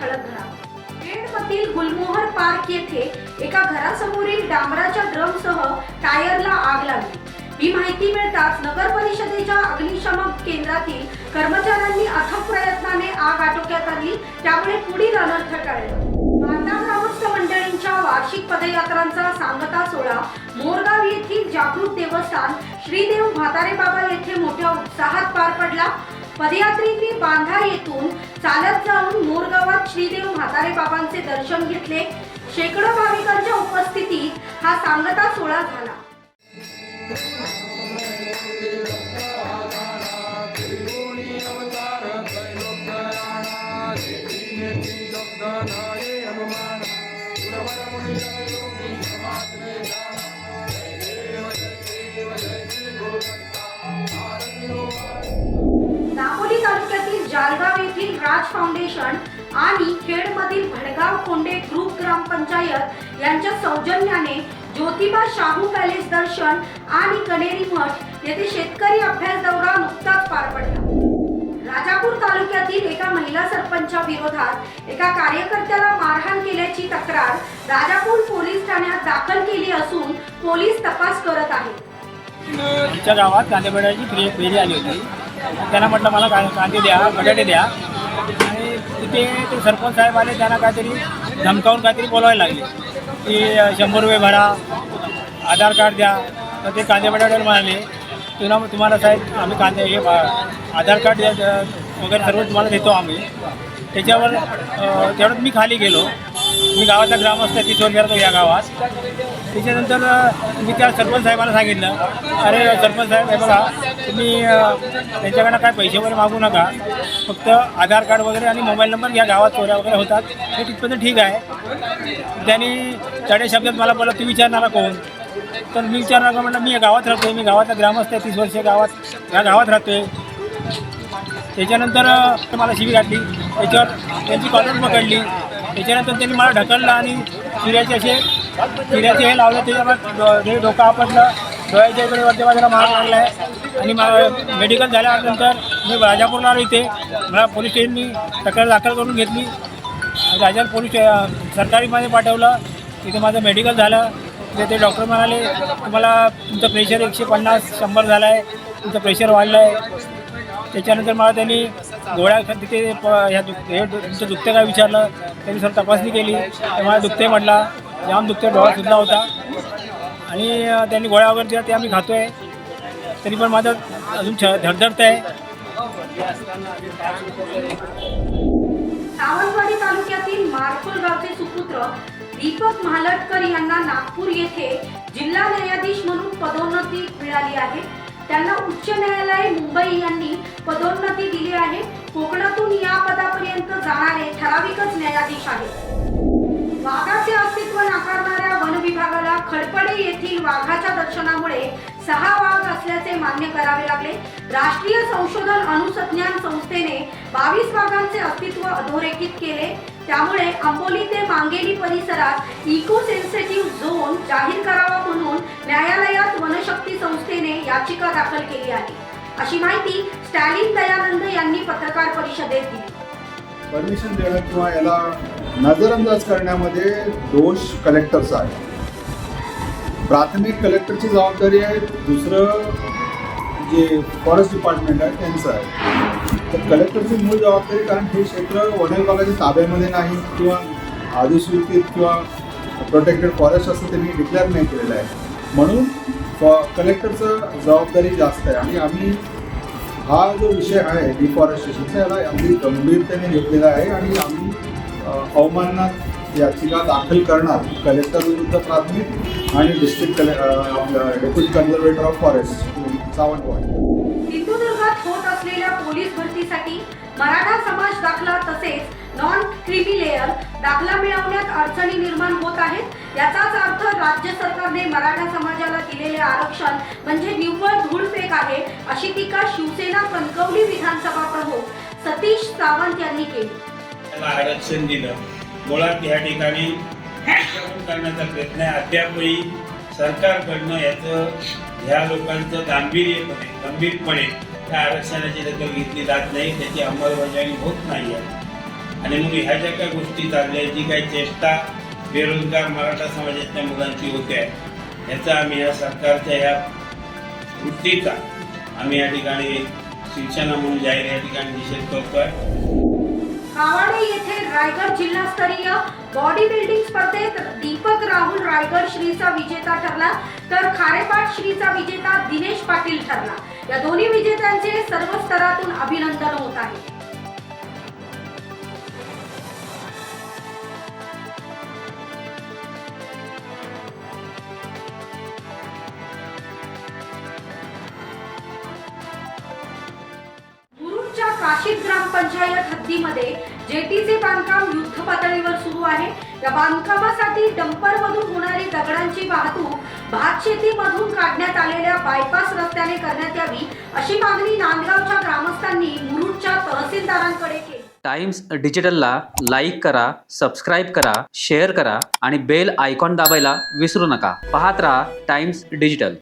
ठळक घडा खेडमधील गुलमोहर पार्क येथे एका घरासमोरील डांबराच्या ड्रमसह टायरला आग लागली. ही माहिती मिळताच नगर परिषदेच्या अग्निशमन केंद्रातील कर्मचाऱ्यांनी अथक प्रयत्नाने आग आटोक्यात आणली त्यामुळे पुढील अनर्थ टळला. माता ग्रामस्थ मंडळींच्या वार्षिक पदयात्रांचा सांगता सोहळा मोरगाव येथील जागृत देवस्थान श्रीदेव म्हातारे बाबा येथे मोठ्या उत्साहात पार पडला. पदयात्रींनी बांधा येथून चालत जाऊन मोरगावात श्रीदेव म्हातारे बाबांचे दर्शन घेतले. शेकडो भाविकांच्या उपस्थितीत हा सांगता सोहळा झाला. जालगाव येथील राज फाउंडेशन आणि खेडमधील भडगाव कोंडे ग्रुप ग्रामपंचायत यांच्या सौजन्याने ज्योतिबा शाहू पॅलेस दर्शन आणि कनेरी मठ येथे शेतकरी अभ्यास दौरा नुकताच पार पडला. राजापूर तालुक्यातील एका महिला सरपंचा विरोधात एका कार्यकर्त्याला मारहाण केल्याची तक्रार राजापूर पोलीस ठाण्यात दाखल केली असून पोलीस तपास करत आहेत. तिच्या गावात कांदेबेडाची फेरी आली होती. त्यांना म्हटलं मला का कांदे द्या बटाटे द्या. आणि तिथे ते सरपंच साहेब आले त्यांना काहीतरी धमकावून काहीतरी बोलवायला लागले. की शंभर रुपये भरा आधार कार्ड द्या. तर ते कांदे बटाट्याला म्हणाले तुला तुम्हाला साहेब आम्ही कांदे हे आधार कार्ड द्या वगैरे सर्व तुम्हाला देतो आम्ही. त्याच्यावर तेवढंच मी खाली गेलो. मी गावाचा ग्रामस्थ आहे तिथून वर्षाचा या गावात. त्याच्यानंतर मी त्या सरपंच साहेबाला सांगितलं अरे सरपंच साहेब हे बघा तुम्ही अ, त्यांच्याकडनं काय पैसे वगैरे मागू नका. फक्त आधार कार्ड वगैरे आणि मोबाईल नंबर या गावात चोऱ्या वगैरे होतात. हे तिथपर्यंत ठीक आहे. त्यांनी चढे शब्दात मला बोला तू विचारणारा कोण तर मी विचारणार का म्हटलं मी या गावात राहतो मी गावातला ग्रामस्थ आहे तीस वर्ष गावात या गावात राहतोय. त्याच्यानंतर मला शिवी घातली. त्याच्यावर त्यांची कॉलर पकडली. त्याच्यानंतर त्यांनी मला ढकललं आणि चिऱ्याचे असे चिऱ्याचे हे लावलं त्याच्यावर हे डोकं आपटलं. डोळ्याच्या इकडे वरच्या बाजूला मार लागला आहे आणि मला मेडिकल झाल्यानंतर मी राजापूरला आलो इथे. मला पोलीस स्टेशननी तक्रार दाखल करून घेतली. राजा पोलीस सरकारीमध्ये पाठवलं. तिथे माझं मेडिकल झालं. तिथे ते डॉक्टर म्हणाले तुम्हाला तुमचं प्रेशर एकशे पन्नास शंभर झालं आहे तुमचं प्रेशर वाढलं आहे त्याच्यानंतर मला त्यांनी गोळ्या ख- तिथे ह्या दुख हे तुमचं दुखते काय विचारलं त्यांनी सर तपासणी केली. तर मला दुखते म्हटला. जाम दुखते डोळा सुद्धा होता. आणि त्यांनी गोळ्या वगैरे दिल्या ते आम्ही खातो आहे तरी पण माझं अजून छ धडधडतं आहे सावंतवाडी तालुक्यातील मारखोल गावचे सुपुत्र दीपक महालटकर यांना नागपूर येथे जिल्हा न्यायाधीश म्हणून पदोन्नती मिळाली आहे. त्यांना उच्च न्यायालय मुंबई यांनी पदोन्नती दिली आहे. कोकणातून या पदापर्यंत जाणारे ठराविकच न्यायाधीश आहेत. वाघाचे अस्तित्व नाकारणाऱ्या वन विभागाला खडपडे येथील वाघाच्या दर्शनामुळे सहा वाघ असल्याचे मान्य करावे लागले. राष्ट्रीय संशोधन अनुसंधान संस्थेने बावीस वाघांचे अस्तित्व अधोरेखित केले. त्यामुळे आंबोली ते मांगेली परिसरात इको सेन्सिटिव्ह झोन जाहीर याचिका दाखल केली आहे. अशी माहिती स्टॅलिन दयानंद यांनी पत्रकार परिषदेत दिली. परमिशन देणं किंवा याला नजरअंदाज करण्यामध्ये दोष कलेक्टरचा आहे प्राथमिक कलेक्टरची जबाबदारी आहे दुसरं जे फॉरेस्ट डिपार्टमेंट आहे त्यांचं आहे. तर कलेक्टरची मूळ जबाबदारी कारण हे क्षेत्र वन विभागाच्या ताब्यामध्ये नाही किंवा अधिसूचित किंवा प्रोटेक्टेड फॉरेस्ट असं त्यांनी डिक्लेअर नाही केलेलं आहे. म्हणून कलेक्टरचं जबाबदारी जास्त आहे. आणि आम्ही हा जो विषय आहे डिफॉरेस्टेशनचा याला अगदी गंभीरतेने घेतलेला आहे. आणि आम्ही अवमाननात याचिका दाखल करणार कलेक्टर विरुद्ध प्राथमिक आणि डिस्ट्रिक्ट कले deputy conservator of forest Sawant सिंधुदुर्गात होत असलेल्या पोलीस भरतीसाठी मराठा समाज दाखला तसेच नॉन क्रिमिलेअर दाखला मिळवण्यात अडचणी निर्माण होत आहेत. याचाच अर्थ राज्य सरकारने मराठा समाजाला दिलेले आरक्षण म्हणजे निव्वळ धूळफेक आहे अशी टीका शिवसेना कणकवली विधानसभा प्रमुख सतीश सावंत यांनी केली. आरक्षण दिलं. मुळात या ठिकाणी करण्याचा प्रयत्न आहे. अद्यापही सरकारकडनं याचं ह्या लोकांचं गांभीर्यपणे गंभीरपणे त्या आरक्षणाची दखल घेतली जात नाही. त्याची अंमलबजावणी होत नाही आहे. आणि मग ह्या ज्या काही गोष्टी चालल्या जी काही चेष्टा बेरोजगार मराठा समाजातल्या मुलांची होते याचा आम्ही या सरकारच्या या वृत्तीचा आम्ही या ठिकाणी शिक्षण म्हणून जाहीर या ठिकाणी निषेध करतोय. कावाडे येथे रायगड जिल्हास्तरीय बॉडी बिल्डिंग स्पर्धेत दीपक राहुल रायगड श्रीचा विजेता ठरला तर खारेपाट श्रीचा विजेता दिनेश पाटील ठरला. या दोन्ही विजेत्यांचे सर्व स्तरातून अभिनंदन होत आहे. मुरुडच्या ग्रामपंचायत हद्दीमध्ये जेटीचे बांधकाम युद्ध पातळीवर सुरू आहे. या बांधकामासाठी डंपरमधून होणारी दगडांची वाहतूक भात शेतीमधून काढण्यात आलेल्या बायपास रस्त्याने करण्यात यावी अशी मागणी नांदगावच्या ग्रामस्थांनी मुरुडच्या तहसीलदारांकडे केली. टाइम्स डिजिटलला लाईक करा सबस्क्राईब करा शेअर करा आणि बेल आयकॉन दाबायला विसरू नका. पाहत राहा टाइम्स डिजिटल.